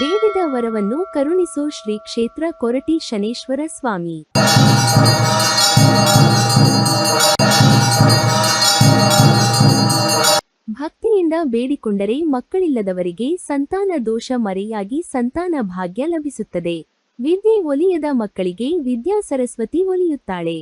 ಬೇಡಿದ ವರವನ್ನು ಕರುಣಿಸೋ ಶ್ರೀ ಕ್ಷೇತ್ರ ಕೊರಟಿ ಶನೇಶ್ವರ ಸ್ವಾಮಿ. ಭಕ್ತಿಯಿಂದ ಬೇಡಿಕೊಂಡರೆ ಮಕ್ಕಳಿಲ್ಲದವರಿಗೆ ಸಂತಾನ ದೋಷ ಮರೆಯಾಗಿ ಸಂತಾನ ಭಾಗ್ಯ ಲಭಿಸುತ್ತದೆ. ವಿದ್ಯೆ ಒಲಿಯದ ಮಕ್ಕಳಿಗೆ ವಿದ್ಯಾ ಸರಸ್ವತಿ ಒಲಿಯುತ್ತಾಳೆ.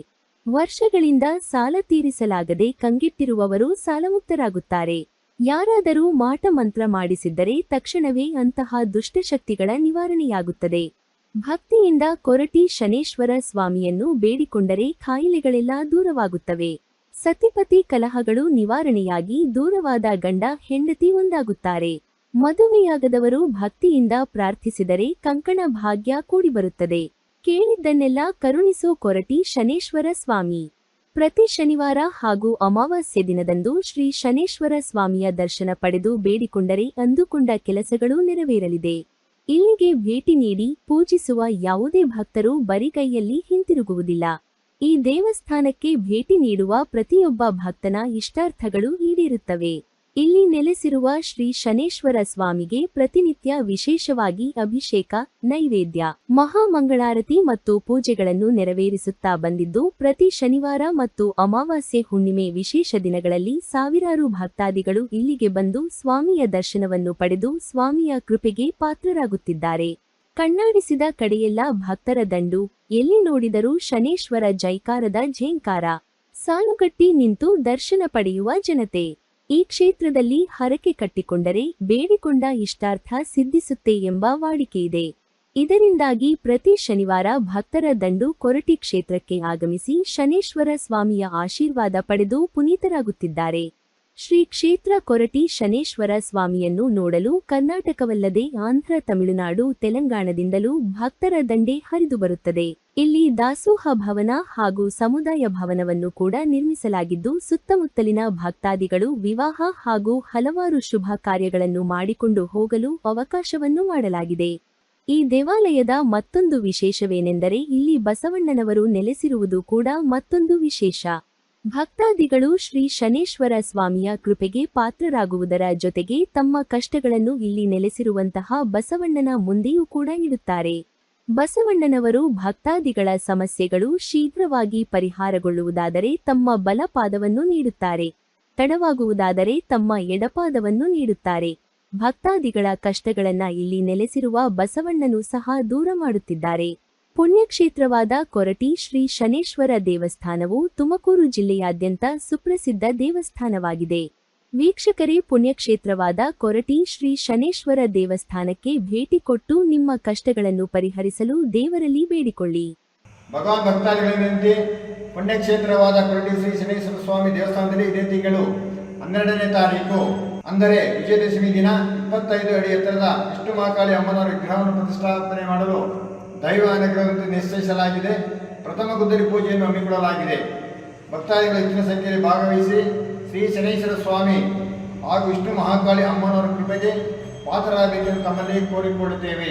ವರ್ಷಗಳಿಂದ ಸಾಲ ತೀರಿಸಲಾಗದೆ ಕಂಗೆಟ್ಟಿರುವವರು ಸಾಲಮುಕ್ತರಾಗುತ್ತಾರೆ. ಯಾರಾದರೂ ಮಾಟ ಮಂತ್ರ ಮಾಡಿಸಿದ್ದರೆ ತಕ್ಷಣವೇ ಅಂತಹ ದುಷ್ಟಶಕ್ತಿಗಳ ನಿವಾರಣೆಯಾಗುತ್ತದೆ. ಭಕ್ತಿಯಿಂದ ಕೊರಟಿ ಶನೇಶ್ವರ ಸ್ವಾಮಿಯನ್ನು ಬೇಡಿಕೊಂಡರೆ ಖಾಯಿಲೆಗಳೆಲ್ಲ ದೂರವಾಗುತ್ತವೆ. ಸತಿಪತಿ ಕಲಹಗಳು ನಿವಾರಣೆಯಾಗಿ ದೂರವಾದ ಗಂಡ ಹೆಂಡತಿ ಒಂದಾಗುತ್ತಾರೆ. ಮದುವೆಯಾಗದವರು ಭಕ್ತಿಯಿಂದ ಪ್ರಾರ್ಥಿಸಿದರೆ ಕಂಕಣ ಭಾಗ್ಯ ಕೂಡಿಬರುತ್ತದೆ. ಕೇಳಿದ್ದನ್ನೆಲ್ಲ ಕರುಣಿಸೋ ಕೊರಟಿ ಶನೇಶ್ವರ ಸ್ವಾಮಿ. ಪ್ರತಿ ಶನಿವಾರ ಹಾಗೂ ಅಮಾವಾಸ್ಯೆ ದಿನದಂದು ಶ್ರೀ ಶನೇಶ್ವರ ಸ್ವಾಮಿಯ ದರ್ಶನ ಪಡೆದು ಬೇಡಿಕೊಂಡರೆ ಅಂದುಕೊಂಡ ಕೆಲಸಗಳು ನೆರವೇರಲಿದೆ. ಇಲ್ಲಿಗೆ ಭೇಟಿ ನೀಡಿ ಪೂಜಿಸುವ ಯಾವುದೇ ಭಕ್ತರು ಬರಿಗೈಯಲ್ಲಿ ಹಿಂತಿರುಗುವುದಿಲ್ಲ. ಈ ದೇವಸ್ಥಾನಕ್ಕೆ ಭೇಟಿ ನೀಡುವ ಪ್ರತಿಯೊಬ್ಬ ಭಕ್ತನ ಇಷ್ಟಾರ್ಥಗಳು ಈಡೇರುತ್ತವೆ. ಇಲ್ಲಿ ನೆಲೆಸಿರುವ ಶ್ರೀ ಶನೇಶ್ವರ ಸ್ವಾಮಿಗೆ ಪ್ರತಿನಿತ್ಯ ವಿಶೇಷವಾಗಿ ಅಭಿಷೇಕ, ನೈವೇದ್ಯ, ಮಹಾಮಂಗಳಾರತಿ ಮತ್ತು ಪೂಜೆಗಳನ್ನು ನೆರವೇರಿಸುತ್ತಾ ಬಂದಿದ್ದು, ಪ್ರತಿ ಶನಿವಾರ ಮತ್ತು ಅಮಾವಾಸ್ಯೆ ಹುಣ್ಣಿಮೆ ವಿಶೇಷ ದಿನಗಳಲ್ಲಿ ಸಾವಿರಾರು ಭಕ್ತಾದಿಗಳು ಇಲ್ಲಿಗೆ ಬಂದು ಸ್ವಾಮಿಯ ದರ್ಶನವನ್ನು ಪಡೆದು ಸ್ವಾಮಿಯ ಕೃಪೆಗೆ ಪಾತ್ರರಾಗುತ್ತಿದ್ದಾರೆ. ಕಣ್ಣಾಡಿಸಿದ ಕಡೆಯೆಲ್ಲ ಭಕ್ತರ ದಂಡು, ಎಲ್ಲಿ ನೋಡಿದರೂ ಶನೇಶ್ವರ ಜೈಕಾರದ ಝೇಂಕಾರ. ಸಾಲುಗಟ್ಟಿ ನಿಂತು ದರ್ಶನ ಪಡೆಯುವ ಜನತೆ. ಈ ಕ್ಷೇತ್ರದಲ್ಲಿ ಹರಕೆ ಕಟ್ಟಿಕೊಂಡರೆ ಬೇಡಿಕೊಂಡ ಇಷ್ಟಾರ್ಥ ಸಿದ್ಧಿಸುತ್ತೆ ಎಂಬ ವಾಡಿಕೆಯಿದೆ ಇದರಿಂದಾಗಿ ಪ್ರತಿ ಶನಿವಾರ ಭಕ್ತರ ದಂಡು ಕೊರಟಿ ಕ್ಷೇತ್ರಕ್ಕೆ ಆಗಮಿಸಿ ಶನೇಶ್ವರ ಸ್ವಾಮಿಯ ಆಶೀರ್ವಾದ ಪಡೆದು ಪುನೀತರಾಗುತ್ತಿದ್ದಾರೆ. ಶ್ರೀ ಕ್ಷೇತ್ರ ಕೊರಟಿ ಶನೇಶ್ವರ ಸ್ವಾಮಿಯನ್ನು ನೋಡಲು ಕರ್ನಾಟಕವಲ್ಲದೆ ಆಂಧ್ರ, ತಮಿಳುನಾಡು, ತೆಲಂಗಾಣದಿಂದಲೂ ಭಕ್ತರ ದಂಡೆ ಹರಿದು ಬರುತ್ತದೆ. ಇಲ್ಲಿ ದಾಸೋಹ ಭವನ ಹಾಗೂ ಸಮುದಾಯ ಭವನವನ್ನು ಕೂಡ ನಿರ್ಮಿಸಲಾಗಿದ್ದು, ಸುತ್ತಮುತ್ತಲಿನ ಭಕ್ತಾದಿಗಳು ವಿವಾಹ ಹಾಗೂ ಹಲವಾರು ಶುಭ ಕಾರ್ಯಗಳನ್ನು ಮಾಡಿಕೊಂಡು ಹೋಗಲು ಅವಕಾಶವನ್ನು ಮಾಡಲಾಗಿದೆ. ಈ ದೇವಾಲಯದ ಮತ್ತೊಂದು ವಿಶೇಷವೇನೆಂದರೆ, ಇಲ್ಲಿ ಬಸವಣ್ಣನವರು ನೆಲೆಸಿರುವುದು ಕೂಡ ಮತ್ತೊಂದು ವಿಶೇಷ. ಭಕ್ತಾದಿಗಳು ಶ್ರೀ ಶನೇಶ್ವರ ಸ್ವಾಮಿಯ ಕೃಪೆಗೆ ಪಾತ್ರರಾಗುವುದರ ಜೊತೆಗೆ ತಮ್ಮ ಕಷ್ಟಗಳನ್ನು ಇಲ್ಲಿ ನೆಲೆಸಿರುವಂತಹ ಬಸವಣ್ಣನ ಮುಂದೆಯೂ ಕೂಡ ಇಡುತ್ತಾರೆ. ಬಸವಣ್ಣನವರು ಭಕ್ತಾದಿಗಳ ಸಮಸ್ಯೆಗಳು ಶೀಘ್ರವಾಗಿ ಪರಿಹಾರಗೊಳ್ಳುವುದಾದರೆ ತಮ್ಮ ಬಲಪಾದವನ್ನು ನೀಡುತ್ತಾರೆ. ತಡವಾಗುವುದಾದರೆ ತಮ್ಮ ಎಡಪಾದವನ್ನು ನೀಡುತ್ತಾರೆ. ಭಕ್ತಾದಿಗಳ ಕಷ್ಟಗಳನ್ನ ಇಲ್ಲಿ ನೆಲೆಸಿರುವ ಬಸವಣ್ಣನು ಸಹ ದೂರ ಮಾಡುತ್ತಿದ್ದಾರೆ. ಪುಣ್ಯಕ್ಷೇತ್ರವಾದ ಕೊರಟಿ ಶ್ರೀ ಶನೇಶ್ವರ ದೇವಸ್ಥಾನವು ತುಮಕೂರು ಜಿಲ್ಲೆಯಾದ್ಯಂತ ಸುಪ್ರಸಿದ್ಧ ದೇವಸ್ಥಾನವಾಗಿದೆ. ವೀಕ್ಷಕರೇ, ಪುಣ್ಯಕ್ಷೇತ್ರವಾದ ಕೊರಟಿ ಶ್ರೀ ಶನೇಶ್ವರ ದೇವಸ್ಥಾನಕ್ಕೆ ಭೇಟಿ ಕೊಟ್ಟು ನಿಮ್ಮ ಕಷ್ಟಗಳನ್ನು ಪರಿಹರಿಸಲು ದೇವರಲ್ಲಿ ಬೇಡಿಕೊಳ್ಳಿ. ಭಗವಾನ್ ಭಕ್ತಾದಿಗಳಂತೆ ಪುಣ್ಯಕ್ಷೇತ್ರವಾದ ಕೊರಟಿ ಶ್ರೀ ಶನೇಶ್ವರ ಸ್ವಾಮಿ ದೇವಸ್ಥಾನದಲ್ಲಿ ಇದೇ ತಿಂಗಳು ಹನ್ನೆರಡನೇ ತಾರೀಕು. ಅಂದರೆ ವಿಜಯದಶಮಿ ದಿನ ಇಪ್ಪತ್ತೈದು ಅಡಿ ಎತ್ತರದ ವಿಷ್ಣು ಮಹಾಕಾಳಿ ಅಮ್ಮನವರ ವಿಗ್ರಹವನ್ನು ಪ್ರತಿಷ್ಠಾಪನೆ ಮಾಡಲು ದೈವ ಅನುಗ್ರಹವನ್ನು ನಿಶ್ಚಯಿಸಲಾಗಿದೆ. ಪ್ರಥಮ ಗುದ್ದಲಿ ಪೂಜೆಯನ್ನು ಹಮ್ಮಿಕೊಳ್ಳಲಾಗಿದೆ. ಭಕ್ತಾದಿಗಳು ಹೆಚ್ಚಿನ ಸಂಖ್ಯೆಯಲ್ಲಿ ಭಾಗವಹಿಸಿ ಶ್ರೀ ಶನೇಶ್ವರ ಸ್ವಾಮಿ ಹಾಗೂ ವಿಷ್ಣು ಮಹಾಕಾಳಿ ಅಮ್ಮನವರ ಕೃಪೆಗೆ ಪಾತ್ರರಾಗಬೇಕೆಂದು ತಮ್ಮಲ್ಲಿ ಕೋರಿಕೊಳ್ಳುತ್ತೇವೆ